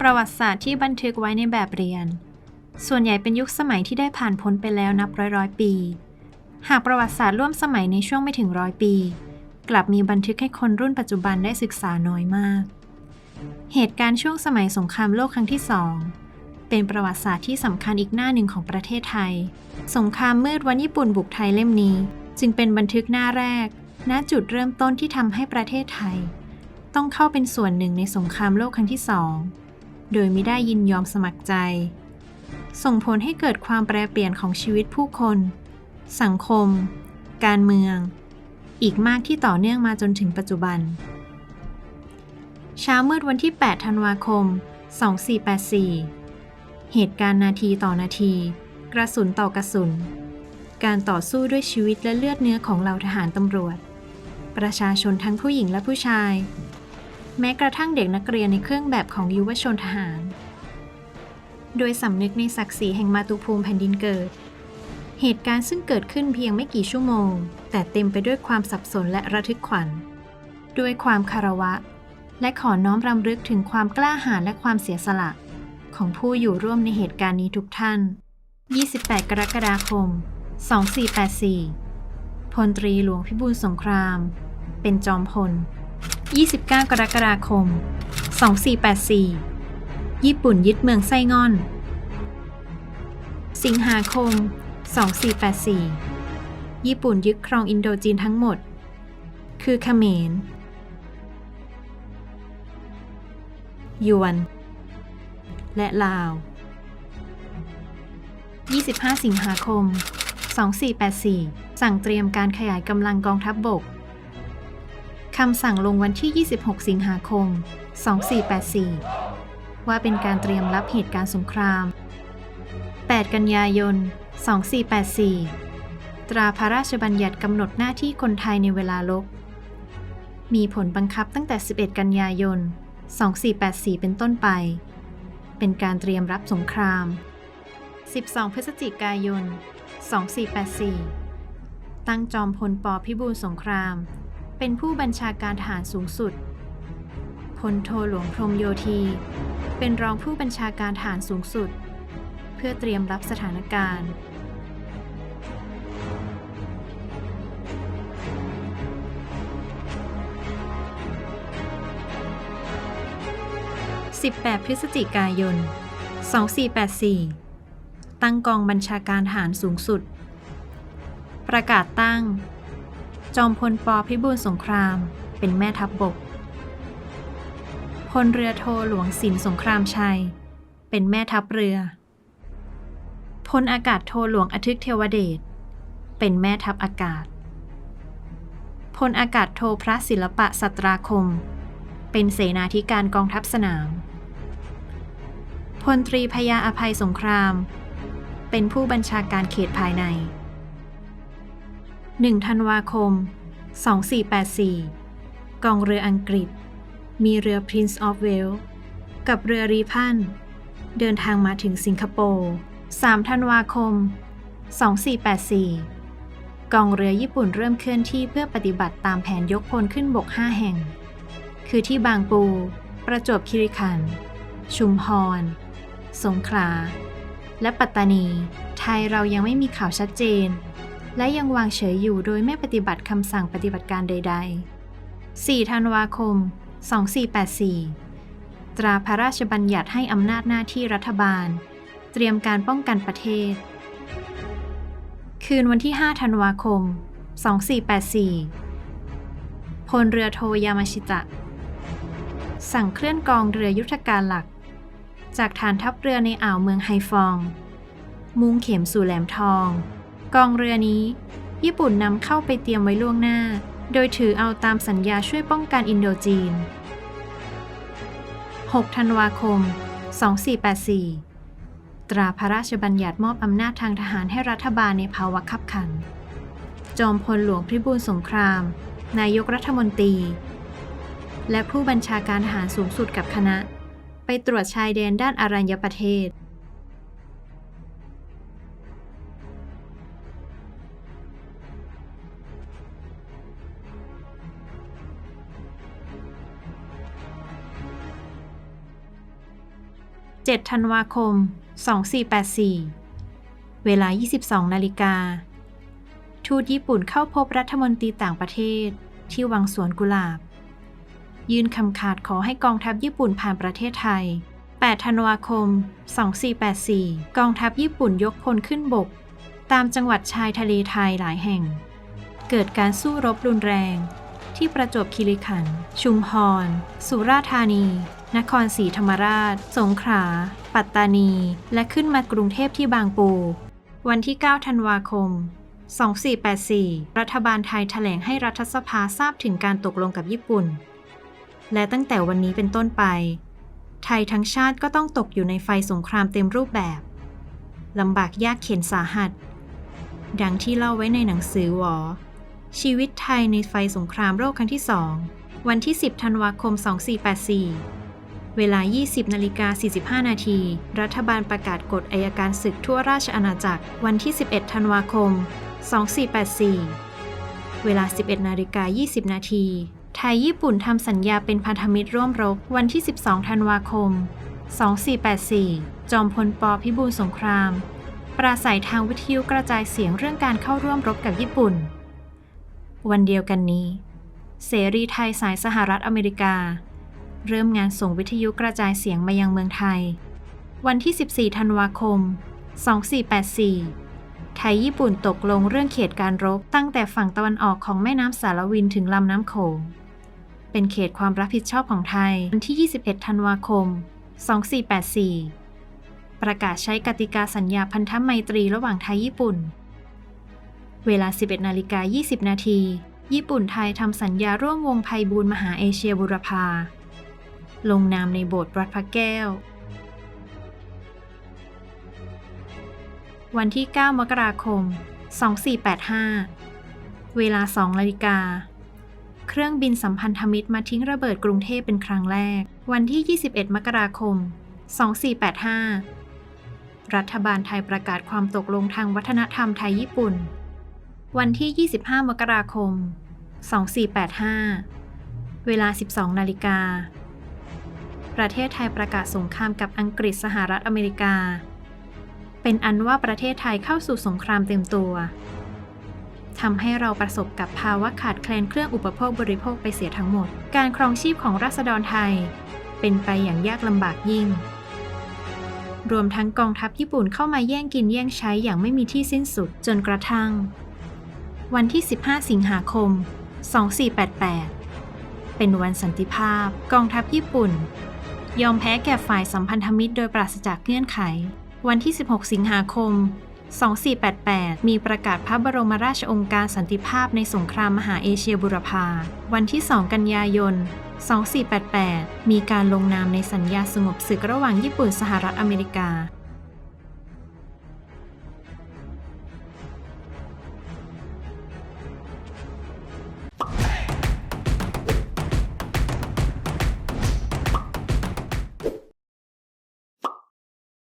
ประวัติศาสตร์ที่บันทึกไว้ในแบบเรียน ส่วนใหญ่เป็นยุคสมัยที่ได้ผ่านพ้นไปแล้วนับร้อยร้อยปี หากประวัติศาสตร์ร่วมสมัยในช่วงไม่ถึงร้อยปี กลับมีบันทึกให้คนรุ่นปัจจุบันได้ศึกษาน้อยมาก เหตุการณ์ช่วงสมัยสงครามโลกครั้งที่สองเป็นประวัติศาสตร์ที่สำคัญอีกหน้าหนึ่งของประเทศไทย สงครามมืดวันญี่ปุ่นบุกไทยเล่มนี้ จึงเป็นบันทึกหน้าแรก ณ จุดเริ่มต้นที่ทำให้ประเทศไทย ต้องเข้าเป็นส่วนหนึ่งในสงครามโลกครั้งที่สอง โดยไม่ได้ยินยอมสมัครใจ ส่งผลให้เกิดความแปรเปลี่ยนของชีวิตผู้คน สังคม การเมือง อีกมากที่ต่อเนื่องมาจนถึงปัจจุบัน เช้ามืดวันที่ 8 ธันวาคม 2484 เหตุการณ์นาทีต่อนาที กระสุนต่อกระสุน การต่อสู้ด้วยชีวิตและเลือดเนื้อของเหล่าทหารตำรวจ ประชาชนทั้งผู้หญิงและผู้ชาย แม้กระทั่งเด็กนักเรียนในเครื่องแบบของยุวชนทหาร โดยสำนึกในศักดิ์ศรีแห่งมาตุภูมิแผ่นดินเกิด เหตุการณ์ซึ่งเกิดขึ้นเพียงไม่กี่ชั่วโมง แต่เต็มไปด้วยความสับสนและระทึกขวัญ ด้วยความคารวะ และขอน้อมรำลึกถึงความกล้าหาญและความเสียสละ ของผู้อยู่ร่วมในเหตุการณ์นี้ทุกท่าน 28 กรกฎาคม 2484 พลตรีหลวงพิบูลสงคราม เป็นจอมพล 29 กรกฎาคม 2484 ญี่ปุ่นยึดเมืองไส้งอน สิงหาคม 2484 ญี่ปุ่นยึดครองอินโดจีนทั้งหมด คือเขมรยวน และลาว 25 สิงหาคม 2484 สั่งเตรียมการขยายกำลังกองทัพบบก คำสั่งลงวันที่ 26 สิงหาคม 2484 ว่าเป็นการเตรียมรับเหตุการณ์สงคราม 8 กันยายน 2484 ตราพระราชบัญญัติกำหนดหน้าที่คนไทยในเวลาลบ มีผลบังคับตั้งแต่ 11 กันยายน 2484 เป็นต้นไป เป็นการเตรียมรับสงคราม 12 พฤศจิกายน 2484 ตั้งจอมพลปพิบูลสงคราม เป็นผู้บัญชาการทหารสูงสุด พลโทหลวงพรมโยธี เป็นรองผู้บัญชาการทหารสูงสุด เพื่อเตรียมรับสถานการณ์ 18 พฤศจิกายน 2484 ตั้งกองบัญชาการทหารสูงสุด ประกาศตั้ง จอมพลปพิบูลสงคราม เป็นแม่ทัพบบก พลเรือโทหลวงศิลป์สงครามชัย เป็นแม่ทัพเรือ พลอากาศโทหลวงอทึกเทวเดช เป็นแม่ทัพอากาศ พลอากาศโทพระศิลปะสัตราคม เป็นเสนาธิการกองทัพสนาม พลตรีพยาอภัยสงคราม เป็นผู้บัญชาการเขตภายใน 1ธันวาคม 2484 กองเรืออังกฤษ มีเรือ Prince of Wales กับเรือรีพันเดินทางมาถึงสิงคโปร์ 3 ธันวาคม 2484 กองเรือญี่ปุ่นเริ่มเคลื่อนที่เพื่อปฏิบัติตามแผนยกพลขึ้นบก 5 แห่ง คือที่บางปู ประจวบคีรีขันธ์ ชุมพร สงขลา และปัตตานี ไทยเรายังไม่มีข่าวชัดเจน และยังวางเฉยอยู่โดยไม่ปฏิบัติคำสั่งปฏิบัติการใด ๆ 4 ธันวาคม 2484 ตราพระราชบัญญัติให้อำนาจหน้าที่รัฐบาล เตรียมการป้องกันประเทศ คืนวันที่ 5 ธันวาคม 2484 พลเรือโทยามาชิตะ สั่งเคลื่อนกองเรือยุทธการหลัก จากฐานทัพเรือในอ่าวเมืองไฮฟอง มุ่งเข็มสู่แหลมทอง กองเรือนี้ ญี่ปุ่นนำเข้าไปเตรียมไว้ล่วงหน้า โดยถือเอาตามสัญญาช่วยป้องกันอินโดจีน 6 ธันวาคม 2484 ตราพระราชบัญญัติมอบอำนาจทางทหารให้รัฐบาลในภาวะขับขัน จอมพลหลวงพิบูลสงคราม นายกรัฐมนตรี และผู้บัญชาการทหารสูงสุดกับคณะ ไปตรวจชายแดนด้านอารัญญประเทศ 7 ธันวาคม 2484 เวลา 22 นาฬิกา ทูตญี่ปุ่นเข้าพบรัฐมนตรีต่างประเทศที่วังสวนกุหลาบ ยื่นคำขาดขอให้กองทัพญี่ปุ่นผ่านประเทศไทย 8 ธันวาคม 2484 กองทัพญี่ปุ่นยกพลขึ้นบก ตามจังหวัดชายทะเลไทยหลายแห่ง เกิดการสู้รบรุนแรง ที่ประจวบคีรีขันธ์ ชุมพร สุราษฎร์ธานี นครศรีธรรมราช สงขลา ปัตตานี และขึ้นมากรุงเทพที่บางปู วันที่ 9 ธันวาคม 2484 รัฐบาลไทยแถลงให้รัฐสภาทราบถึงการตกลงกับญี่ปุ่น และตั้งแต่วันนี้เป็นต้นไป ไทยทั้งชาติก็ต้องตกอยู่ในไฟสงครามเต็มรูปแบบลำบากยากเข็นสาหัส ดังที่เล่าไว้ในหนังสือวอชีวิตไทยในไฟสงครามโลกครั้งที่สองวันที่ 10 ธันวาคม 2484 เวลา 20นาฬิกา45 นาที รัฐบาลประกาศกฎอายการศึกทั่วราชอาณาจักร วันที่ 11 ธันวาคม 2484 เวลา 11นาฬิกา20 นาที ไทยญี่ปุ่นทำสัญญาเป็นพันธมิตรร่วมรบ วันที่ 12 ธันวาคม 2484 จอมพลปพิบูลสงคราม ปราศัยทางวิทยุกระจายเสียงเรื่องการเข้าร่วมรบกับญี่ปุ่น วันเดียวกันนี้ เสรีไทยสายสหรัฐอเมริกา เริ่มงานส่งวิทยุกระจายเสียงมายังเมืองไทย วันที่ 14 ธันวาคม 2484 ไทยญี่ปุ่นตกลงเรื่องเขตการรบตั้งแต่ฝั่งตะวันออกของแม่น้ำสารวินถึงลำน้ำโขง เป็นเขตความรับผิดชอบของไทย วันที่ 21 ธันวาคม 2484 ประกาศใช้กติกาสัญญาพันธไมตรีระหว่างไทยญี่ปุ่น เวลา 11 นาฬิกา 20 นาที ญี่ปุ่นไทยทำสัญญาร่วมวงไพบูลมหาเอเชียบุรพา ลงนามในโบสถ์วัดพระแก้ว วันที่ 9 มกราคม 2485 เวลา 2นาฬิกา เครื่องบินสัมพันธมิตรมาทิ้งระเบิดกรุงเทพเป็นครั้งแรก วันที่ 21 มกราคม 2485 รัฐบาลไทยประกาศความตกลงทางวัฒนธรรมไทยญี่ปุ่น วันที่ 25 มกราคม 2485 เวลา 12 นาฬิกา ประเทศไทยประกาศสงครามกับอังกฤษสหรัฐอเมริกา เป็นอันว่าประเทศไทยเข้าสู่สงครามเต็มตัวทำให้เราประสบกับภาวะขาดแคลนเครื่องอุปโภคบริโภคไปเสียทั้งหมด การครองชีพของราษฎรไทย เป็นไปอย่างยากลำบากยิ่ง รวมทั้งกองทัพญี่ปุ่นเข้ามาแย่งกินแย่งใช้อย่างไม่มีที่สิ้นสุดจนกระทั่ง วันที่ 15 สิงหาคม 2488 เป็นวันสันติภาพ กองทัพญี่ปุ่น ยอมแพ้แก่ฝ่ายสัมพันธมิตรโดยปราศจากเงื่อนไข วันที่ 16 สิงหาคม 2488 มีประกาศพระบรมราชองค์การสันติภาพในสงครามมหาเอเชียบุรพา วันที่ 2 กันยายน 2488 มีการลงนามในสัญญาสงบศึกระหว่างญี่ปุ่นสหรัฐอเมริกา